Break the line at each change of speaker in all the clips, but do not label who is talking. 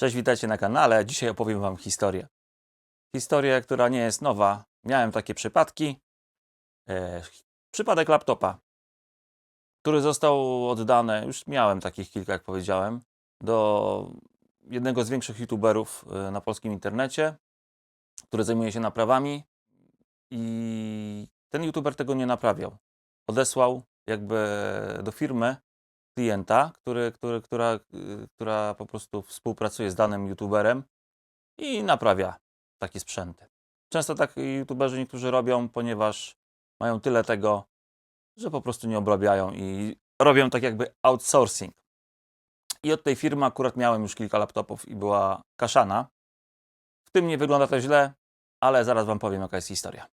Cześć, witajcie na kanale. Dzisiaj opowiem Wam historię. Historię, która nie jest nowa. Miałem takie przypadki. E, przypadek laptopa, który został oddany, już miałem takich kilka, jak powiedziałem, do jednego z większych youtuberów e, na polskim internecie, który zajmuje się naprawami i ten youtuber tego nie naprawiał. Odesłał jakby do firmy klienta, który, który, która, y, która po prostu współpracuje z danym youtuberem i naprawia takie sprzęty. Często tak youtuberzy niektórzy robią, ponieważ mają tyle tego, że po prostu nie obrabiają i robią tak jakby outsourcing. I od tej firmy akurat miałem już kilka laptopów i była kaszana. W tym nie wygląda to źle, ale zaraz Wam powiem, jaka jest historia.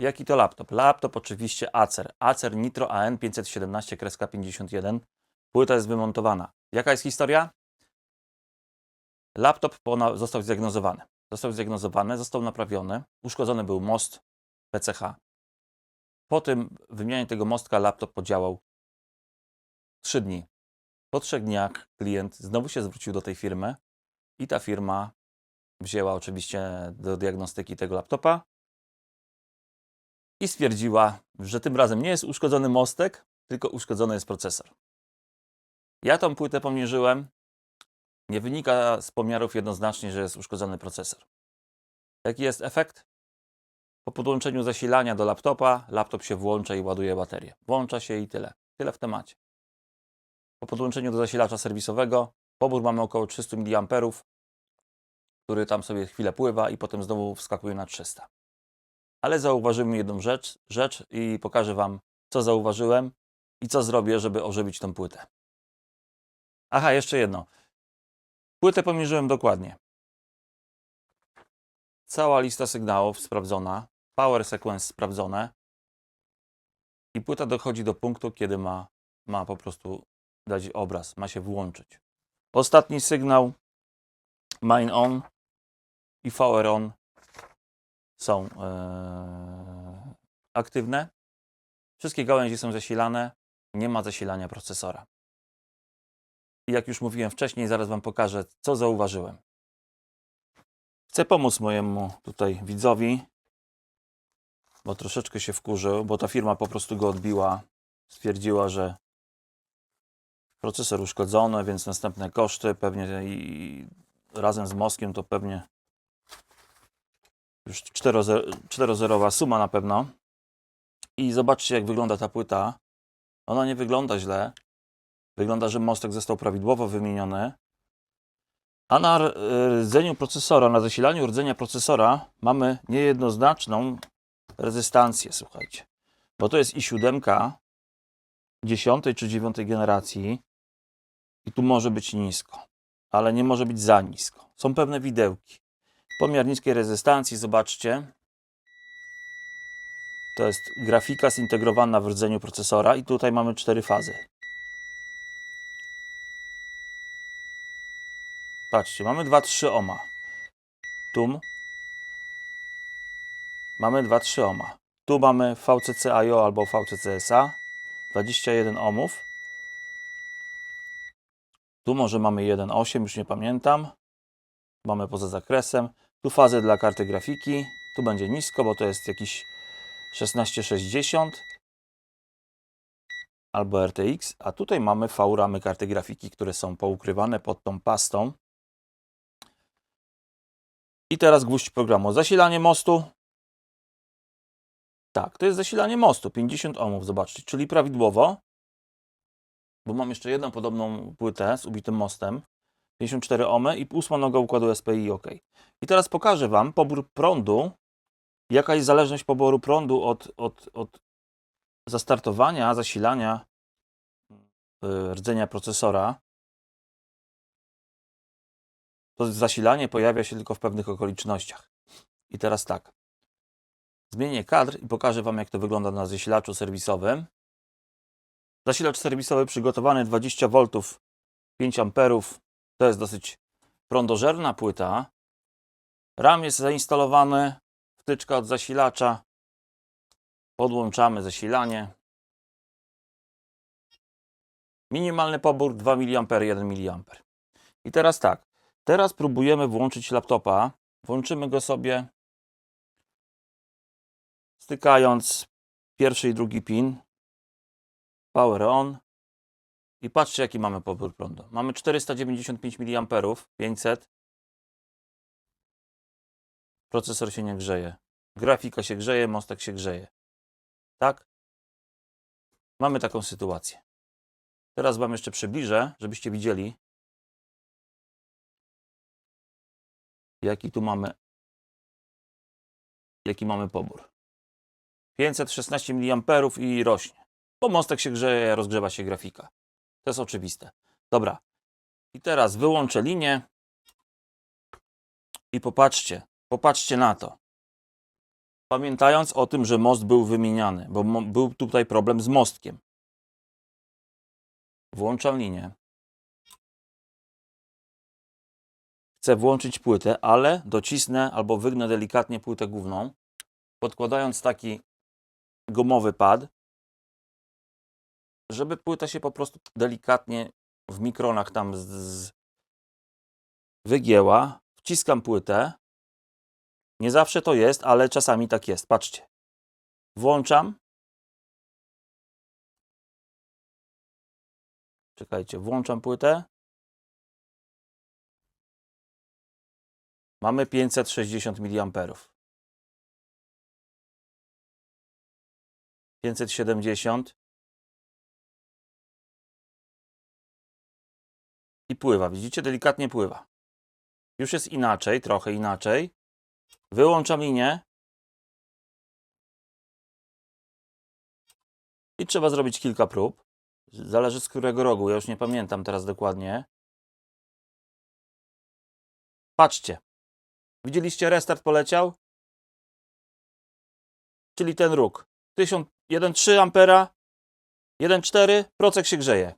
Jaki to laptop? Laptop oczywiście Acer. Acer Nitro AN517-51. Płyta jest wymontowana. Jaka jest historia? Laptop został zdiagnozowany. Został zdiagnozowany, został naprawiony. Uszkodzony był most PCH. Po tym wymianie tego mostka laptop podziałał 3 dni. Po trzech dniach klient znowu się zwrócił do tej firmy i ta firma wzięła oczywiście do diagnostyki tego laptopa i stwierdziła, że tym razem nie jest uszkodzony mostek, tylko uszkodzony jest procesor. Ja tą płytę pomierzyłem. Nie wynika z pomiarów jednoznacznie, że jest uszkodzony procesor. Jaki jest efekt? Po podłączeniu zasilania do laptopa, laptop się włącza i ładuje baterię. Włącza się i tyle. Tyle w temacie. Po podłączeniu do zasilacza serwisowego, pobór mamy około 300 mA, który tam sobie chwilę pływa i potem znowu wskakuje na 300 ale zauważymy jedną rzecz, rzecz i pokażę Wam, co zauważyłem i co zrobię, żeby ożywić tą płytę. Aha, jeszcze jedno. Płytę pomierzyłem dokładnie. Cała lista sygnałów sprawdzona, power sequence sprawdzone i płyta dochodzi do punktu, kiedy ma, ma po prostu dać obraz, ma się włączyć. Ostatni sygnał main on i power on są e, aktywne. Wszystkie gałęzie są zasilane. Nie ma zasilania procesora. I jak już mówiłem wcześniej, zaraz Wam pokażę, co zauważyłem. Chcę pomóc mojemu tutaj widzowi, bo troszeczkę się wkurzył, bo ta firma po prostu go odbiła. Stwierdziła, że procesor uszkodzony, więc następne koszty pewnie i razem z moskiem to pewnie już 4-zerowa suma na pewno. I zobaczcie, jak wygląda ta płyta. Ona nie wygląda źle. Wygląda, że mostek został prawidłowo wymieniony. A na rdzeniu procesora, na zasilaniu rdzenia procesora mamy niejednoznaczną rezystancję, słuchajcie. Bo to jest i7 dziesiątej czy dziewiątej generacji i tu może być nisko, ale nie może być za nisko. Są pewne widełki. Pomiar niskiej rezystancji, zobaczcie. To jest grafika zintegrowana w rdzeniu procesora i tutaj mamy cztery fazy. Patrzcie, mamy 2-3 ohma. Tu mamy 2-3 ohma. Tu mamy VCC IO albo VCC SA 21 ohmów. Tu może mamy 1,8, już nie pamiętam. Mamy poza zakresem. Tu fazę dla karty grafiki. Tu będzie nisko, bo to jest jakiś 1660 albo RTX, a tutaj mamy V-ramy karty grafiki, które są poukrywane pod tą pastą. I teraz gwóźdź programu. Zasilanie mostu. Tak, to jest zasilanie mostu. 50 ohmów, zobaczcie, czyli prawidłowo. Bo mam jeszcze jedną podobną płytę z ubitym mostem. 54 ohmy i ósma noga układu SPI OK. I teraz pokażę Wam pobór prądu, jaka jest zależność poboru prądu od, od, od zastartowania, zasilania y, rdzenia procesora. To zasilanie pojawia się tylko w pewnych okolicznościach. I teraz tak. Zmienię kadr i pokażę Wam, jak to wygląda na zasilaczu serwisowym. Zasilacz serwisowy przygotowany 20 V, 5 amperów, to jest dosyć prądożerna płyta. RAM jest zainstalowany, wtyczka od zasilacza. Podłączamy zasilanie. Minimalny pobór 2 mA, 1 mA. I teraz tak, teraz próbujemy włączyć laptopa. Włączymy go sobie stykając pierwszy i drugi pin. Power on. I patrzcie jaki mamy pobór prądu. Mamy 495 mA, 500. Procesor się nie grzeje. Grafika się grzeje, mostek się grzeje. Tak? Mamy taką sytuację. Teraz Wam jeszcze przybliżę, żebyście widzieli, jaki tu mamy, jaki mamy pobór. 516 mA i rośnie. Bo mostek się grzeje, rozgrzewa się grafika. To jest oczywiste. Dobra. I teraz wyłączę linię i popatrzcie, popatrzcie na to. Pamiętając o tym, że most był wymieniany, bo był tutaj problem z mostkiem. Włączam linię. Chcę włączyć płytę, ale docisnę albo wygnę delikatnie płytę główną, podkładając taki gumowy pad, żeby płyta się po prostu delikatnie w mikronach tam z, z wygięła. Wciskam płytę. Nie zawsze to jest, ale czasami tak jest. Patrzcie. Włączam. Czekajcie, włączam płytę. Mamy 560 mA. 570 i pływa. Widzicie, delikatnie pływa. Już jest inaczej, trochę inaczej. Wyłączam linię. I trzeba zrobić kilka prób. Zależy z którego rogu, ja już nie pamiętam teraz dokładnie. Patrzcie. Widzieliście, restart poleciał? Czyli ten róg. 1000 1,3 ampera, 1,4, procek się grzeje.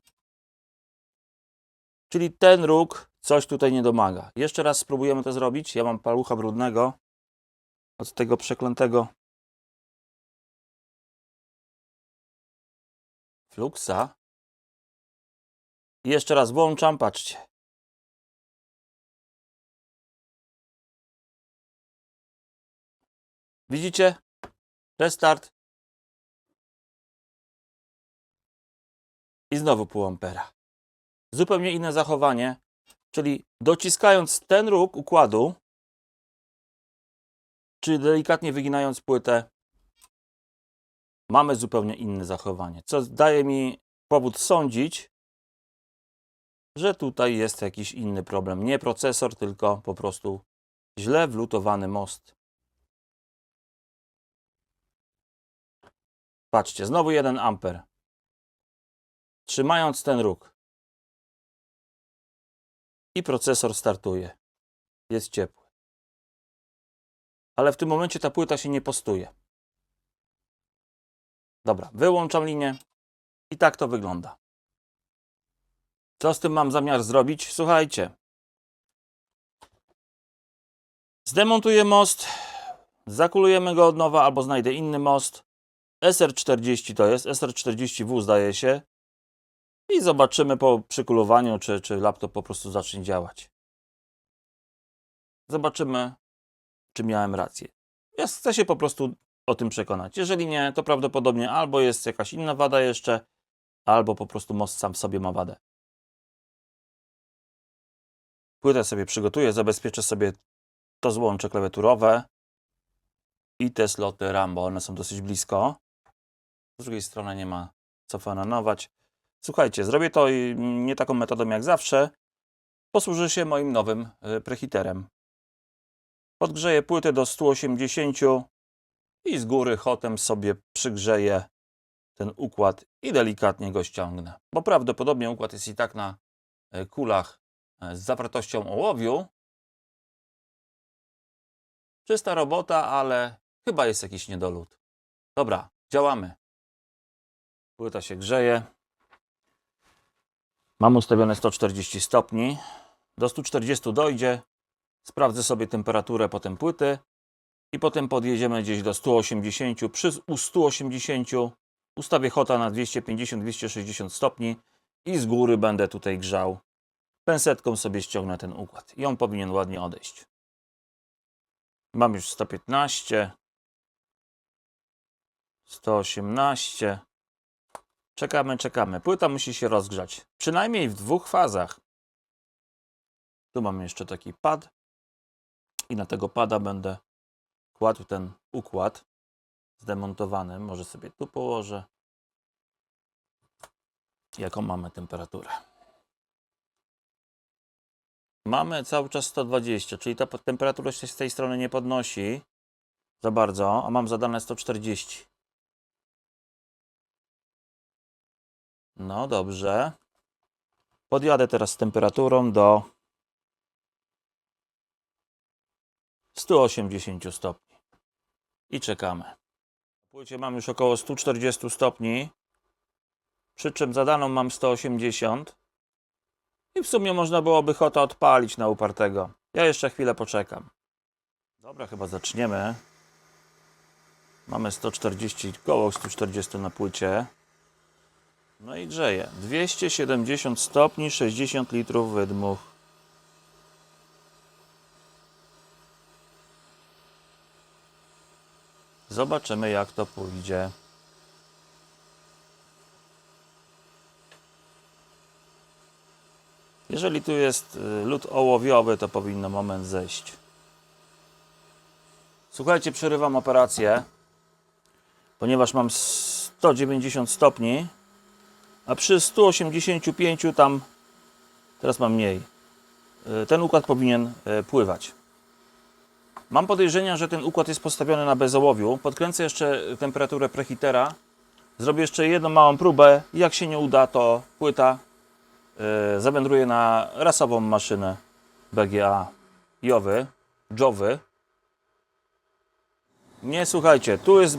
Czyli ten róg coś tutaj nie domaga. Jeszcze raz spróbujemy to zrobić. Ja mam palucha brudnego od tego przeklętego fluksa. I jeszcze raz włączam, patrzcie. Widzicie? Restart. I znowu pół ampera. Zupełnie inne zachowanie, czyli dociskając ten róg układu, czy delikatnie wyginając płytę, mamy zupełnie inne zachowanie, co daje mi powód sądzić, że tutaj jest jakiś inny problem. Nie procesor, tylko po prostu źle wlutowany most. Patrzcie, znowu 1 amper. Trzymając ten róg. I procesor startuje. Jest ciepły. Ale w tym momencie ta płyta się nie postuje. Dobra, wyłączam linię. I tak to wygląda. Co z tym mam zamiar zrobić? Słuchajcie. Zdemontuję most, zakulujemy go od nowa albo znajdę inny most. SR40 to jest, SR40W zdaje się. I zobaczymy po przykulowaniu, czy, czy laptop po prostu zacznie działać. Zobaczymy, czy miałem rację. Ja chcę się po prostu o tym przekonać. Jeżeli nie, to prawdopodobnie albo jest jakaś inna wada jeszcze, albo po prostu most sam w sobie ma wadę. Płytę sobie przygotuję, zabezpieczę sobie to złącze klawiaturowe i te sloty RAM, bo one są dosyć blisko. Z drugiej strony nie ma co fananować. Słuchajcie, zrobię to nie taką metodą jak zawsze. Posłużę się moim nowym y, preheaterem. Podgrzeję płytę do 180 i z góry hotem sobie przygrzeję ten układ i delikatnie go ściągnę. Bo prawdopodobnie układ jest i tak na y, kulach y, z zawartością ołowiu. Czysta robota, ale chyba jest jakiś niedolód. Dobra, działamy. Płyta się grzeje. Mam ustawione 140 stopni. Do 140 dojdzie. Sprawdzę sobie temperaturę potem płyty. I potem podjedziemy gdzieś do 180. Przy u 180 ustawię hota na 250-260 stopni i z góry będę tutaj grzał. Pensetką sobie ściągnę ten układ i on powinien ładnie odejść. Mam już 115, 118. Czekamy, czekamy. Płyta musi się rozgrzać. Przynajmniej w dwóch fazach. Tu mam jeszcze taki pad. I na tego pada będę kładł ten układ zdemontowany. Może sobie tu położę. Jaką mamy temperaturę? Mamy cały czas 120, czyli ta temperatura się z tej strony nie podnosi za bardzo, a mam zadane 140. No dobrze. Podjadę teraz z temperaturą do 180 stopni. I czekamy. W płycie mam już około 140 stopni, przy czym zadaną mam 180. I w sumie można byłoby chota odpalić na upartego. Ja jeszcze chwilę poczekam. Dobra, chyba zaczniemy. Mamy 140, koło 140 na płycie. No i grzeje. 270 stopni, 60 litrów wydmuch. Zobaczymy jak to pójdzie. Jeżeli tu jest y, lód ołowiowy, to powinno moment zejść. Słuchajcie, przerywam operację, ponieważ mam 190 stopni, a przy 185 tam, teraz mam mniej, y, ten układ powinien y, pływać. Mam podejrzenia, że ten układ jest postawiony na bezołowiu. Podkręcę jeszcze temperaturę prehitera. Zrobię jeszcze jedną małą próbę. Jak się nie uda, to płyta yy, zawędruje na rasową maszynę BGA Jowy, Jowy. Nie słuchajcie, tu jest,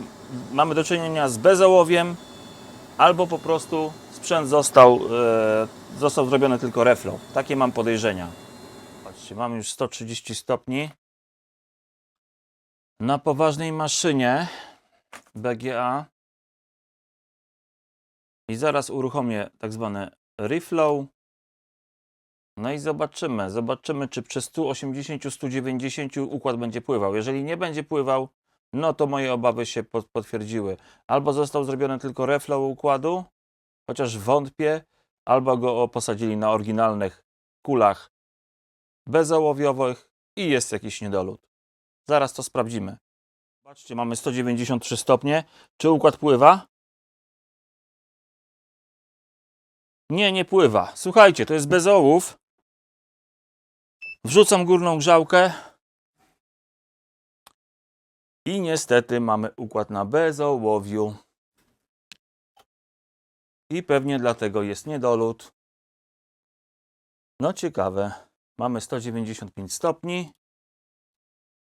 mamy do czynienia z bezołowiem, albo po prostu sprzęt został, yy, został zrobiony tylko reflow. Takie mam podejrzenia. Patrzcie, mamy już 130 stopni. Na poważnej maszynie BGA i zaraz uruchomię tak zwane reflow. No i zobaczymy, zobaczymy czy przy 180-190 układ będzie pływał. Jeżeli nie będzie pływał, no to moje obawy się pot- potwierdziły. Albo został zrobiony tylko reflow układu, chociaż wątpię, albo go posadzili na oryginalnych kulach bezołowiowych i jest jakiś niedolód. Zaraz to sprawdzimy. Zobaczcie, mamy 193 stopnie. Czy układ pływa? Nie, nie pływa. Słuchajcie, to jest bez ołów. Wrzucam górną grzałkę. I niestety mamy układ na bezołowiu. I pewnie dlatego jest niedolód. No ciekawe. Mamy 195 stopni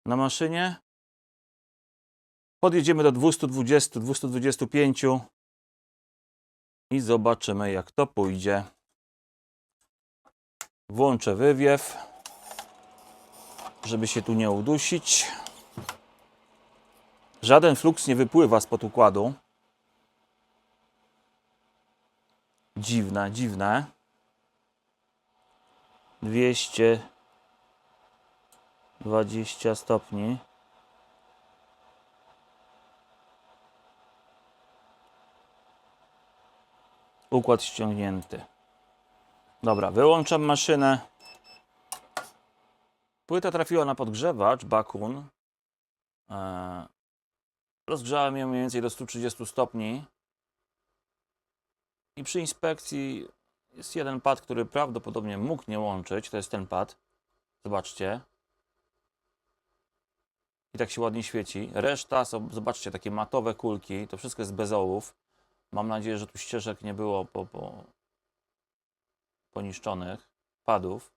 na maszynie. Podjedziemy do 220, 225 i zobaczymy jak to pójdzie. Włączę wywiew, żeby się tu nie udusić. Żaden fluks nie wypływa spod układu. Dziwne, dziwne. 220 stopni. Układ ściągnięty. Dobra, wyłączam maszynę. Płyta trafiła na podgrzewacz Bakun. Eee, rozgrzałem ją mniej więcej do 130 stopni. I przy inspekcji jest jeden pad, który prawdopodobnie mógł nie łączyć. To jest ten pad. Zobaczcie. I tak się ładnie świeci. Reszta są, zobaczcie, takie matowe kulki. To wszystko jest bez ołów. Mam nadzieję, że tu ścieżek nie było po, po, poniszczonych, padów.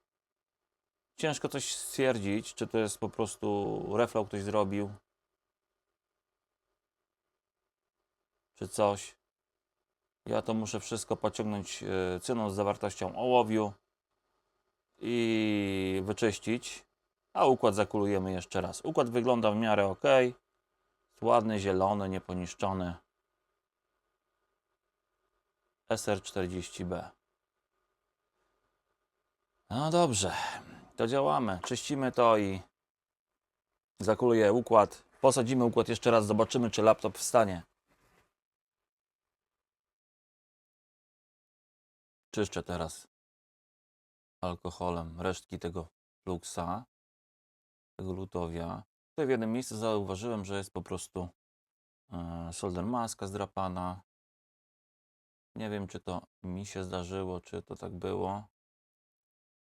Ciężko coś stwierdzić, czy to jest po prostu reflow ktoś zrobił, czy coś. Ja to muszę wszystko pociągnąć e, cyną z zawartością ołowiu i wyczyścić, a układ zakulujemy jeszcze raz. Układ wygląda w miarę ok. Ładny, zielony, nieponiszczony. SR40B. No dobrze, to działamy. Czyścimy to i zakuluję układ. Posadzimy układ jeszcze raz, zobaczymy, czy laptop wstanie. Czyszczę teraz alkoholem resztki tego fluksa, tego lutowia. Tutaj w jednym miejscu zauważyłem, że jest po prostu e, solder maska zdrapana. Nie wiem, czy to mi się zdarzyło, czy to tak było.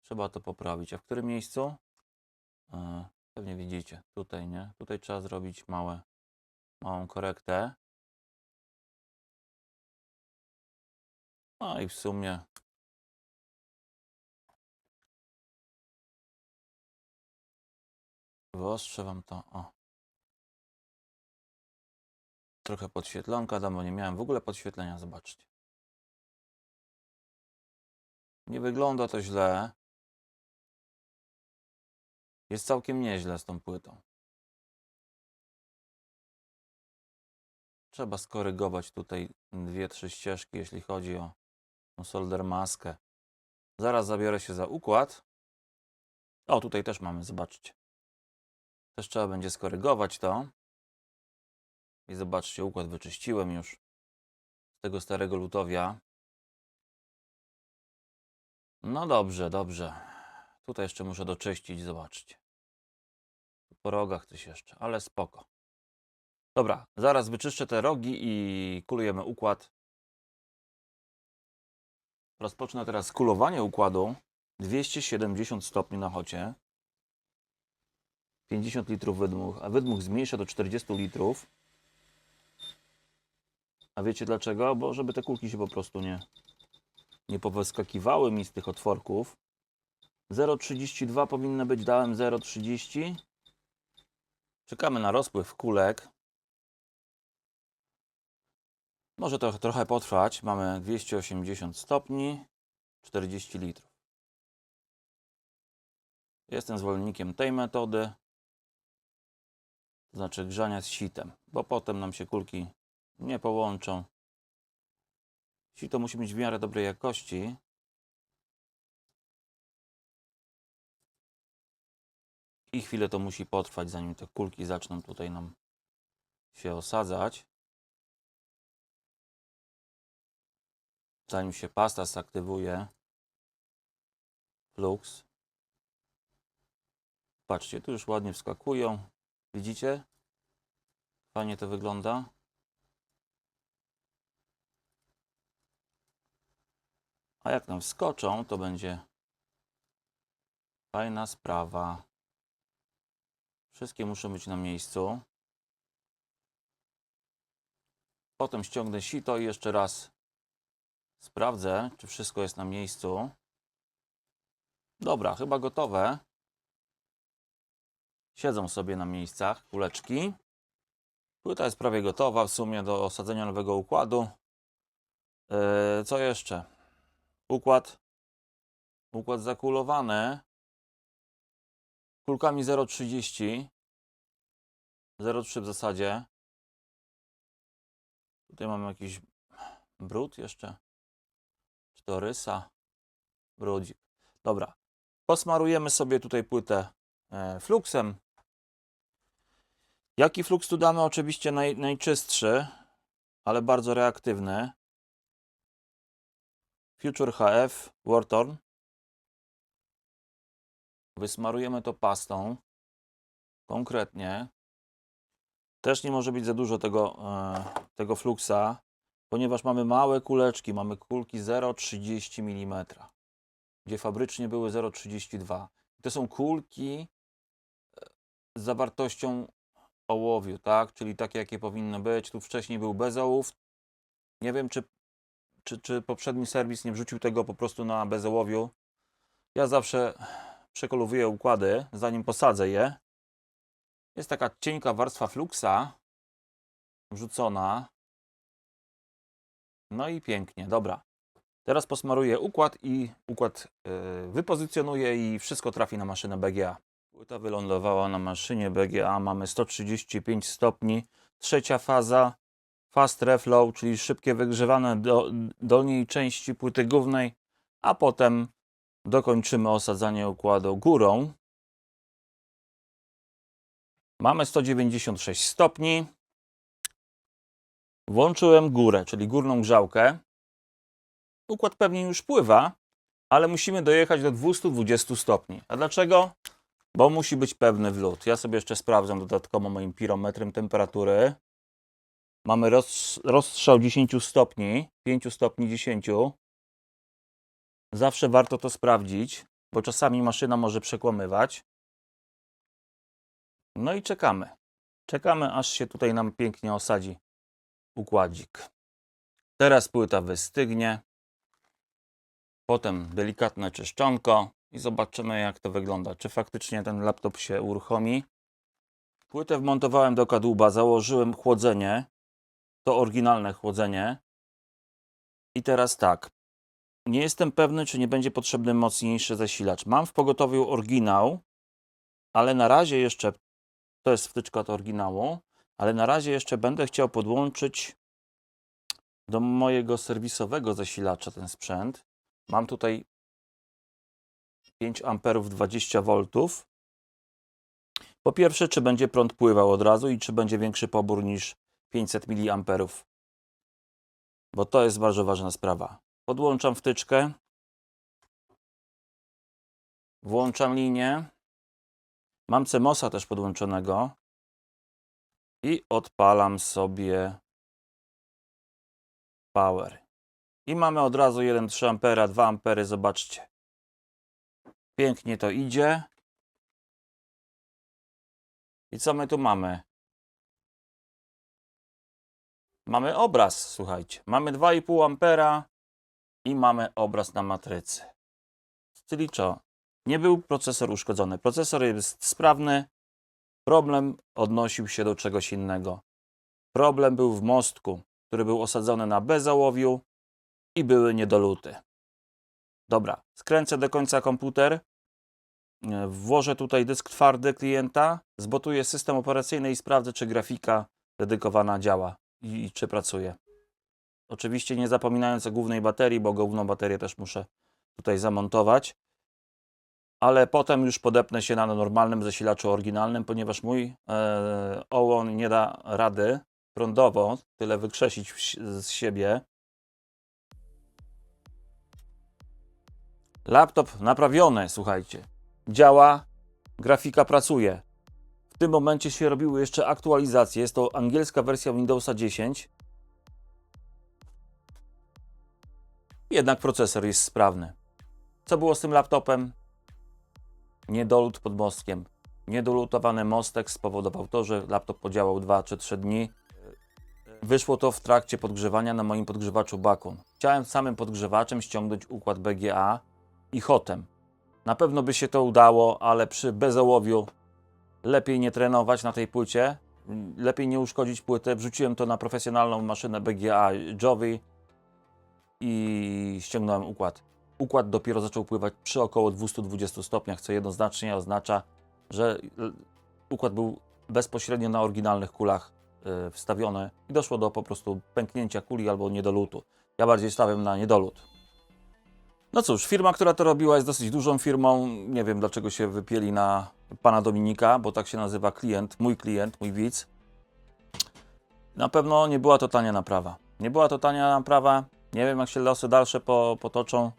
Trzeba to poprawić. A w którym miejscu? E, Pewnie widzicie. Tutaj, nie? Tutaj trzeba zrobić małe, małą korektę. No i w sumie wyostrzę wam to. O. Trochę podświetlonka dam, bo nie miałem w ogóle podświetlenia, zobaczcie. Nie wygląda to źle. Jest całkiem nieźle z tą płytą. Trzeba skorygować tutaj dwie, trzy ścieżki, jeśli chodzi o, o solder maskę. Zaraz zabiorę się za układ. O, tutaj też mamy, zobaczcie. Też trzeba będzie skorygować to. I zobaczcie, układ wyczyściłem już z tego starego lutowia. No dobrze, dobrze. Tutaj jeszcze muszę doczyścić, zobaczcie. Po rogach coś jeszcze, ale spoko. Dobra, zaraz wyczyszczę te rogi i kulujemy układ. Rozpocznę teraz kulowanie układu. 270 stopni na chocie. 50 litrów wydmuch, a wydmuch zmniejszę do 40 litrów. A wiecie dlaczego? Bo żeby te kulki się po prostu nie, nie powyskakiwały mi z tych otworków. 0,32 powinno być, dałem 0,30. Czekamy na rozpływ kulek. Może to trochę potrwać. Mamy 280 stopni, 40 litrów. Jestem zwolennikiem tej metody, to znaczy grzania z sitem, bo potem nam się kulki nie połączą. Sito musi być w miarę dobrej jakości, I chwilę to musi potrwać, zanim te kulki zaczną tutaj nam się osadzać. Zanim się pasta zaktywuje. Flux. Patrzcie, tu już ładnie wskakują. Widzicie? Fajnie to wygląda. A jak nam wskoczą, to będzie fajna sprawa. Wszystkie muszą być na miejscu. Potem ściągnę sito i jeszcze raz sprawdzę, czy wszystko jest na miejscu. Dobra, chyba gotowe. Siedzą sobie na miejscach kuleczki. Płyta jest prawie gotowa w sumie do osadzenia nowego układu. Yy, co jeszcze? Układ. Układ zakulowany kulkami 0,30 0,3 w zasadzie tutaj mamy jakiś brud jeszcze czy to rysa brudzik. Dobra posmarujemy sobie tutaj płytę e, fluxem jaki flux tu damy? Oczywiście naj, najczystszy ale bardzo reaktywny. Future HF Wartorn Wysmarujemy to pastą. Konkretnie. Też nie może być za dużo tego, e, tego fluksa, ponieważ mamy małe kuleczki. Mamy kulki 0,30 mm, gdzie fabrycznie były 0,32. To są kulki e, z zawartością ołowiu, tak? Czyli takie, jakie powinno być. Tu wcześniej był bezołów. Nie wiem, czy, czy, czy poprzedni serwis nie wrzucił tego po prostu na bezołowiu. Ja zawsze przekolowuję układy, zanim posadzę je. Jest taka cienka warstwa fluksa wrzucona. No i pięknie, dobra. Teraz posmaruję układ i układ yy, wypozycjonuję i wszystko trafi na maszynę BGA. Płyta wylądowała na maszynie BGA, mamy 135 stopni, trzecia faza, fast reflow, czyli szybkie wygrzewane do dolnej części płyty głównej, a potem dokończymy osadzanie układu górą. Mamy 196 stopni. Włączyłem górę, czyli górną grzałkę. Układ pewnie już pływa, ale musimy dojechać do 220 stopni. A dlaczego? Bo musi być pewny wlot. Ja sobie jeszcze sprawdzam dodatkowo moim pirometrem temperatury. Mamy roz, rozstrzał 10 stopni, 5 stopni 10. Zawsze warto to sprawdzić, bo czasami maszyna może przekłamywać. No i czekamy. Czekamy, aż się tutaj nam pięknie osadzi układzik. Teraz płyta wystygnie. Potem delikatne czyszczonko i zobaczymy, jak to wygląda. Czy faktycznie ten laptop się uruchomi. Płytę wmontowałem do kadłuba, założyłem chłodzenie. To oryginalne chłodzenie. I teraz tak. Nie jestem pewny, czy nie będzie potrzebny mocniejszy zasilacz. Mam w pogotowiu oryginał, ale na razie jeszcze to jest wtyczka od oryginału, ale na razie jeszcze będę chciał podłączyć do mojego serwisowego zasilacza ten sprzęt. Mam tutaj 5 amperów 20 V. Po pierwsze, czy będzie prąd pływał od razu i czy będzie większy pobór niż 500 mA. Bo to jest bardzo ważna sprawa. Podłączam wtyczkę. Włączam linię. Mam CMOSa też podłączonego. I odpalam sobie power. I mamy od razu 1,3 A, 2 A, zobaczcie. Pięknie to idzie. I co my tu mamy? Mamy obraz, słuchajcie. Mamy 2,5 ampera i mamy obraz na matrycy. Czyli co? Nie był procesor uszkodzony. Procesor jest sprawny. Problem odnosił się do czegoś innego. Problem był w mostku, który był osadzony na bezałowiu i były niedoluty. Dobra, skręcę do końca komputer. Włożę tutaj dysk twardy klienta, zbotuję system operacyjny i sprawdzę, czy grafika dedykowana działa i, i czy pracuje. Oczywiście nie zapominając o głównej baterii, bo główną baterię też muszę tutaj zamontować. Ale potem już podepnę się na normalnym zasilaczu oryginalnym, ponieważ mój e, OłON nie da rady prądowo tyle wykrzesić w, z siebie. Laptop naprawiony, słuchajcie. Działa, grafika pracuje. W tym momencie się robiły jeszcze aktualizacje. Jest to angielska wersja Windowsa 10. Jednak procesor jest sprawny. Co było z tym laptopem? Niedolut pod mostkiem. Niedolutowany mostek spowodował to, że laptop podziałał 2 czy 3 dni. Wyszło to w trakcie podgrzewania na moim podgrzewaczu Bakun. Chciałem samym podgrzewaczem ściągnąć układ BGA i hotem. Na pewno by się to udało, ale przy bezołowiu lepiej nie trenować na tej płycie. Lepiej nie uszkodzić płytę. Wrzuciłem to na profesjonalną maszynę BGA Jovi i ściągnąłem układ. Układ dopiero zaczął pływać przy około 220 stopniach, co jednoznacznie oznacza, że układ był bezpośrednio na oryginalnych kulach y, wstawiony i doszło do po prostu pęknięcia kuli albo niedolutu. Ja bardziej stawiam na niedolut. No cóż, firma, która to robiła, jest dosyć dużą firmą. Nie wiem, dlaczego się wypieli na pana Dominika, bo tak się nazywa klient, mój klient, mój widz. Na pewno nie była to tania naprawa. Nie była to tania naprawa. Nie wiem, jak się losy dalsze po, potoczą.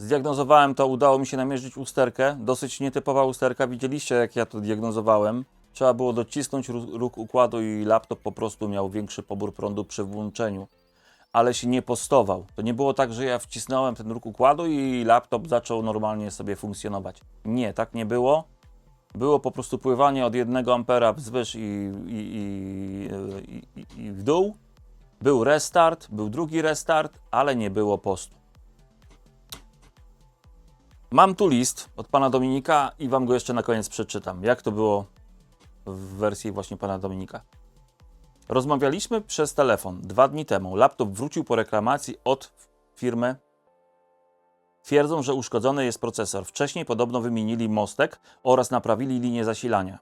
Zdiagnozowałem to, udało mi się namierzyć usterkę. Dosyć nietypowa usterka. Widzieliście, jak ja to diagnozowałem. Trzeba było docisnąć ró- róg układu i laptop po prostu miał większy pobór prądu przy włączeniu. Ale się nie postował. To nie było tak, że ja wcisnąłem ten róg układu i laptop zaczął normalnie sobie funkcjonować. Nie, tak nie było. Było po prostu pływanie od 1 ampera wzwyż i, i, i, i, i w dół. Był restart, był drugi restart, ale nie było postu. Mam tu list od pana Dominika i wam go jeszcze na koniec przeczytam. Jak to było w wersji właśnie pana Dominika. Rozmawialiśmy przez telefon dwa dni temu. Laptop wrócił po reklamacji od firmy. Twierdzą, że uszkodzony jest procesor. Wcześniej podobno wymienili mostek oraz naprawili linię zasilania.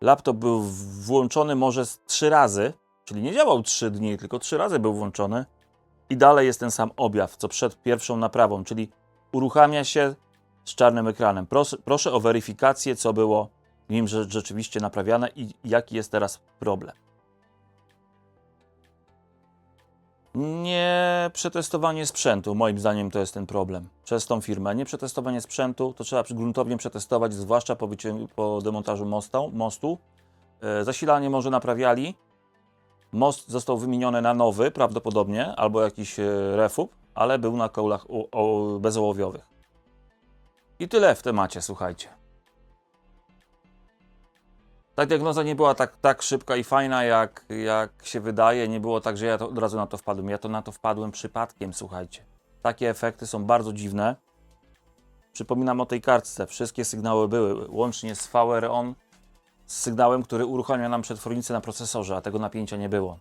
Laptop był włączony może trzy razy, czyli nie działał trzy dni, tylko trzy razy był włączony I dalej jest ten sam objaw, co przed pierwszą naprawą, czyli uruchamia się z czarnym ekranem. Proszę, proszę o weryfikację, co było nim rzeczywiście naprawiane i jaki jest teraz problem. Nie przetestowanie sprzętu, moim zdaniem to jest ten problem przez tą firmę. Nie przetestowanie sprzętu, to trzeba gruntownie przetestować, zwłaszcza po, po demontażu mostu. mostu. E, zasilanie może naprawiali. Most został wymieniony na nowy prawdopodobnie, albo jakiś e, refub, ale był na kołach bezołowiowych. I tyle w temacie, słuchajcie. Ta diagnoza nie była tak, tak szybka i fajna, jak, jak się wydaje. Nie było tak, że ja od razu na to wpadłem. Ja to na to wpadłem przypadkiem, słuchajcie. Takie efekty są bardzo dziwne. Przypominam o tej kartce. Wszystkie sygnały były, łącznie z VR on, z sygnałem, który uruchamia nam przetwornicę na procesorze, a tego napięcia nie było.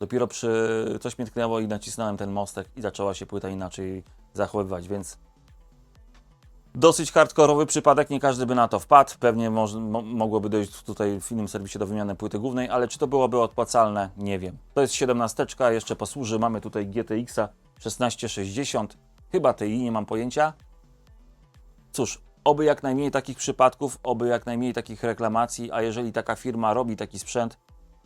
Dopiero przy coś mnie tknęło i nacisnąłem ten mostek i zaczęła się płyta inaczej zachowywać, więc dosyć hardkorowy przypadek, nie każdy by na to wpadł. Pewnie mo, mogłoby dojść tutaj w innym serwisie do wymiany płyty głównej, ale czy to byłoby opłacalne, nie wiem. To jest 17, jeszcze posłuży. Mamy tutaj GTX 1660, chyba TI, nie mam pojęcia. Cóż, oby jak najmniej takich przypadków, oby jak najmniej takich reklamacji, a jeżeli taka firma robi taki sprzęt,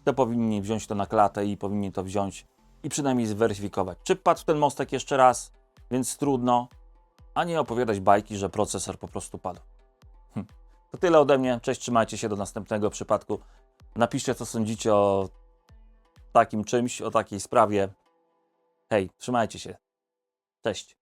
to powinni wziąć to na klatę i powinni to wziąć i przynajmniej zweryfikować. Czy padł ten mostek jeszcze raz, więc trudno, a nie opowiadać bajki, że procesor po prostu padł. Hm. To tyle ode mnie. Cześć, trzymajcie się do następnego przypadku. Napiszcie, co sądzicie o takim czymś, o takiej sprawie. Hej, trzymajcie się. Cześć.